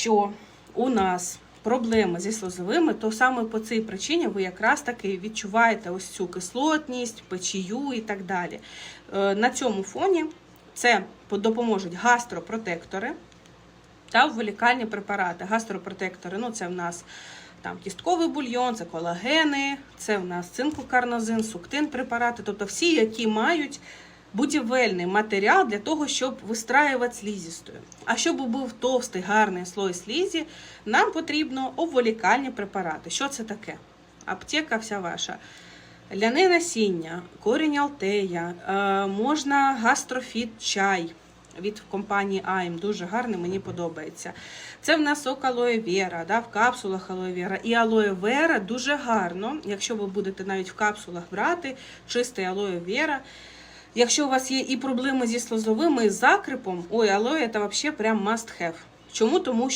якщо у нас проблеми зі сльозовими, то саме по цій причині ви якраз таки відчуваєте ось цю кислотність, печію і так далі. Е, На цьому фоні це допоможуть гастропротектори та вилікальні препарати. Гастропротектори, ну це в нас там кістковий бульйон, це колагени, це в нас цинкокарнозин, суктин препарати, тобто всі, які мають будівельний матеріал для того, щоб вистраювати слізістою. А щоб був товстий, гарний слой слізі, нам потрібно обволікальні препарати. Що це таке? Аптека вся ваша. Ляне насіння, корінь алтея, е, можна гастрофіт чай від компанії AIM, дуже гарний, мені подобається. Це в нас сок алоє вера, да, в капсулах алоє вера. І алоє вера дуже гарно, якщо ви будете навіть в капсулах брати, чистий алоє вера. Якщо у вас є і проблеми зі слозовими, і закрипом, ой, алоє це взагалі прям must have. Чому? Тому що